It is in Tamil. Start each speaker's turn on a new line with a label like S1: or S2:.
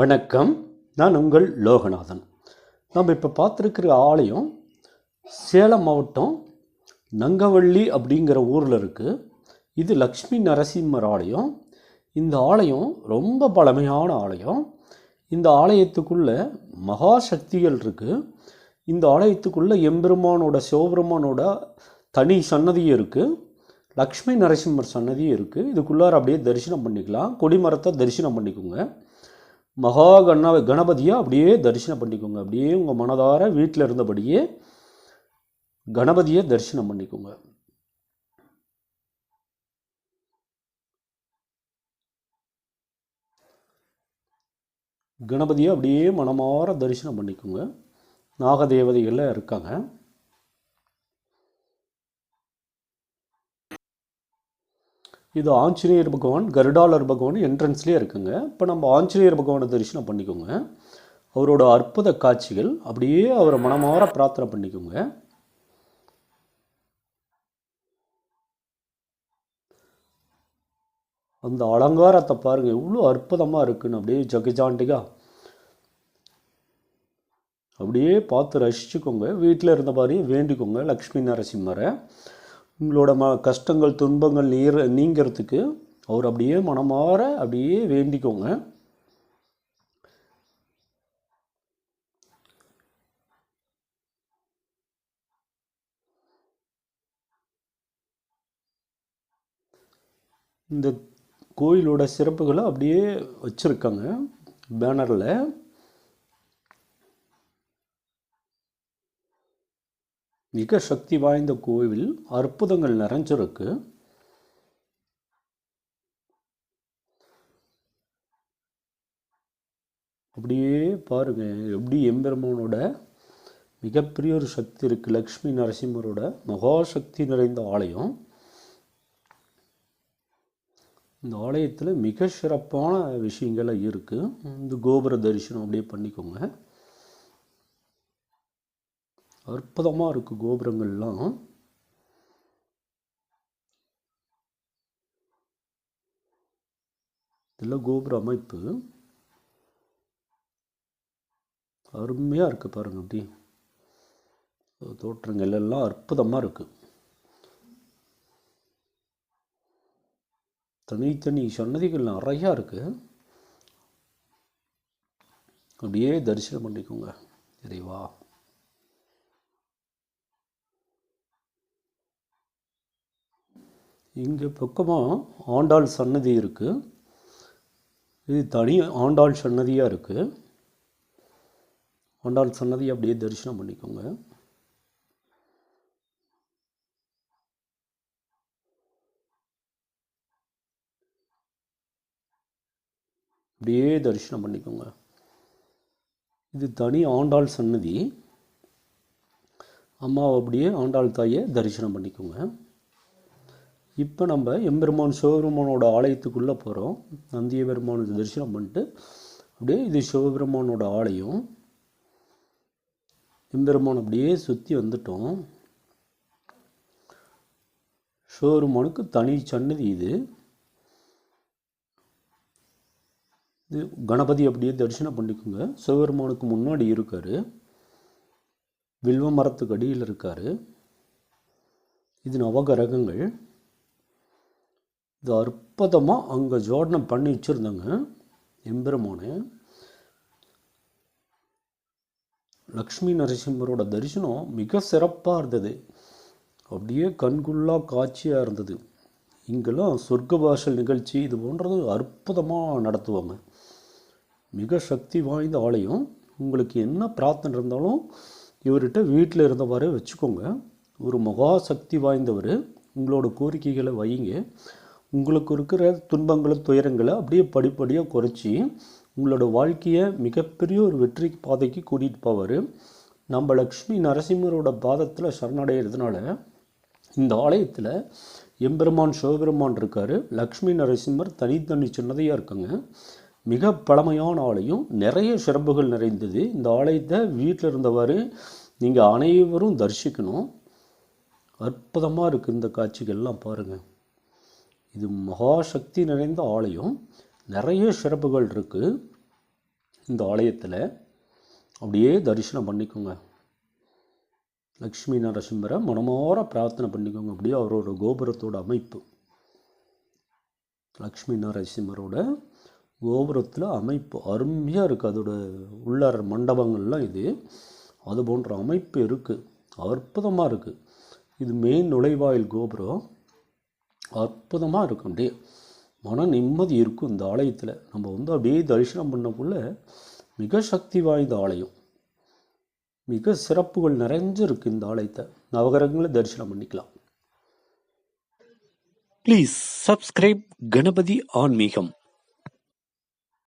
S1: வணக்கம். நான் உங்கள் லோகநாதன். நம்ம இப்போ பார்த்துருக்கிற ஆலயம் சேலம் மாவட்டம் நங்கவள்ளி அப்படிங்கிற ஊரில் இருக்குது இது லக்ஷ்மி நரசிம்மர் ஆலயம். இந்த ஆலயம் ரொம்ப பழமையான ஆலயம். இந்த ஆலயத்துக்குள்ளே மகா சக்திகள் இருக்குது இந்த ஆலயத்துக்குள்ளே எம்பெருமானோட சிவபெருமானோட தனி சன்னதியும் இருக்குது லக்ஷ்மி நரசிம்மர் சன்னதியும் இருக்குது இதுக்குள்ளார அப்படியே தரிசனம் பண்ணிக்கலாம். கொடிமரத்தை தரிசனம் பண்ணிக்கோங்க. மகா கண கணபதியை? அப்படியே தரிசனம் பண்ணிக்கோங்க. அப்படியே உங்கள் மனதார வீட்டில் இருந்தபடியே கணபதியை தரிசனம் பண்ணிக்கோங்க. கணபதியை அப்படியே மனமார தரிசனம் பண்ணிக்கோங்க. நாகதேவதைகள்லாம் இருக்காங்க. இது ஆஞ்சநேயர் பகவான் கருடாளர் பகவான் என்ட்ரன்ஸ்லேயே இருக்குங்க. இப்போ நம்ம ஆஞ்சநேயர் பகவானை தரிசனம் பண்ணிக்கோங்க. அவரோட அற்புத காட்சிகள் அப்படியே அவரை மனமார பிரார்த்தனை பண்ணிக்கோங்க. அந்த அலங்காரத்தை பாருங்கள் எவ்வளோ அற்புதமாக இருக்குன்னு அப்படியே ஜகஜாண்டிகா. அப்படியே பார்த்து ரசிச்சுக்கோங்க. வீட்டில் இருந்த மாதிரியே வேண்டிக்கோங்க லக்ஷ்மி நரசிம்மரை. உங்களோட ம கஷ்டங்கள் துன்பங்கள் நீர் நீங்கிறதுக்கு அவர் அப்படியே மனமாற அப்படியே வேண்டிக்கோங்க. இந்த கோயிலோட சிறப்புகளை அப்படியே வச்சுருக்காங்க. பேனரில் மிக சக்தி வாய்ந்த கோவில் அற்புதங்கள் நிறைஞ்சிருக்கு. அப்படியே பாருங்க எப்படி எம்பெருமானோட மிகப்பெரிய ஒரு சக்தி இருக்குது லக்ஷ்மி நரசிம்மரோட மகாசக்தி நிறைந்த ஆலயம். இந்த ஆலயத்தில் மிக சிறப்பான விஷயங்கள்லாம் இருக்குது இந்த கோபுர தரிசனம் அப்படியே பண்ணிக்கோங்க. அற்புதமாக இருக்குது கோபுரங்கள்லாம். இதெல்லாம் கோபுர அமைப்பு. அருமையாக இருக்குது பாருங்கள் அப்படி. தோற்றங்கள் எல்லாம் அற்புதமாக இருக்குது தனித்தனி சன்னதிகள் நிறையா இருக்குது அப்படியே தரிசனம் பண்ணிக்கோங்க இறைவா. இங்கே பக்கமாக ஆண்டாள் சன்னதி இருக்குது இது தனி ஆண்டாள் சன்னதியாக இருக்குது ஆண்டாள் சன்னதி அப்படியே தரிசனம் பண்ணிக்கோங்க. அப்படியே தரிசனம் பண்ணிக்கோங்க. இது தனி ஆண்டாள் சன்னதி. அம்மாவை அப்படியே ஆண்டாள் தாயை தரிசனம் பண்ணிக்கோங்க. இப்போ நம்ம எம்பெருமான் சிவபெருமானோட ஆலயத்துக்குள்ளே போகிறோம் நந்திய பெருமானை தரிசனம் பண்ணிட்டு அப்படியே இது சிவபெருமானோட ஆலயம். எம்பெருமான் அப்படியே சுற்றி வந்துட்டோம். சிவபெருமானுக்கு தனி சன்னதி இது. இது கணபதி அப்படியே தரிசனம் பண்ணிக்கோங்க. சிவபெருமானுக்கு முன்னாடி இருக்கார். வில்வ மரத்துக்கு அடியில் இருக்கார். இது நவகிரகங்கள். இது அற்புதமாக அங்கே ஜோடனம் பண்ணி வச்சுருந்தாங்க. எம்பெருமானு. லக்ஷ்மி நரசிம்மரோட தரிசனம் மிக சிறப்பாக இருந்தது. அப்படியே கண்குள்ளா காட்சியாக இருந்தது. இங்கெல்லாம் சொர்க்க பாஷல் நிகழ்ச்சி இது போன்றது அற்புதமாக நடத்துவாங்க. மிக சக்தி வாய்ந்த ஆலயம். உங்களுக்கு என்ன பிரார்த்தனை இருந்தாலும் இவர்கிட்ட வீட்டில் இருந்தவாறு வச்சுக்கோங்க. ஒரு மகா சக்தி வாய்ந்தவர். உங்களோட கோரிக்கைகளை வையுங்க. உங்களுக்கு இருக்கிற துன்பங்களை துயரங்களை அப்படியே படிப்படியாக குறைச்சி உங்களோட வாழ்க்கையை மிகப்பெரிய ஒரு வெற்றி பாதைக்கு கூட்டிகிட்டு போவார். நம்ம லக்ஷ்மி நரசிம்மரோட பாதத்தில் சரணடைகிறதுனால இந்த ஆலயத்தில் எம்பெருமான் சிவபெருமான் இருக்கார். லக்ஷ்மி நரசிம்மர் தனித்தனி சின்னதையாக இருக்காங்க. மிக பழமையான ஆலயம். நிறைய சிறப்புகள் நிறைந்தது. இந்த ஆலயத்தை வீட்டில் இருந்தவாறு நீங்கள் அனைவரும் தரிசிக்கணும். அற்புதமாக இருக்குது இந்த காட்சிகள்லாம் பாருங்கள் இது மகாசக்தி நிறைந்த ஆலயம். நிறைய சிறப்புகள் இருக்குது இந்த ஆலயத்தில். அப்படியே தரிசனம் பண்ணிக்கோங்க. லக்ஷ்மி நரசிம்மரை மனமார பிரார்த்தனை பண்ணிக்கோங்க. அப்படியே அவரோட கோபுரத்தோட அமைப்பு. லக்ஷ்மி நரசிம்மரோட கோபுரத்தில் அமைப்பு. அருமையாக இருக்குது அதோட உள்ளார் மண்டபங்கள்லாம் இது. அது போன்ற அமைப்பு இருக்குது அற்புதமாக இருக்குது இது மெயின் நுழைவாயில் கோபுரம். அற்புதமாக இருக்கும் அப்படியே மன நிம்மதி இருக்கும் இந்த ஆலயத்தில். நம்ம வந்து அப்படியே தரிசனம் பண்ணக்குள்ள மிக சக்தி வாய்ந்த ஆலயம். மிக சிறப்புகள் நிறைஞ்சிருக்கு இந்த ஆலயத்தை. நவகரங்களை தரிசனம் பண்ணிக்கலாம்.
S2: ப்ளீஸ் சப்ஸ்கிரைப் கணபதி ஆன்மீகம்.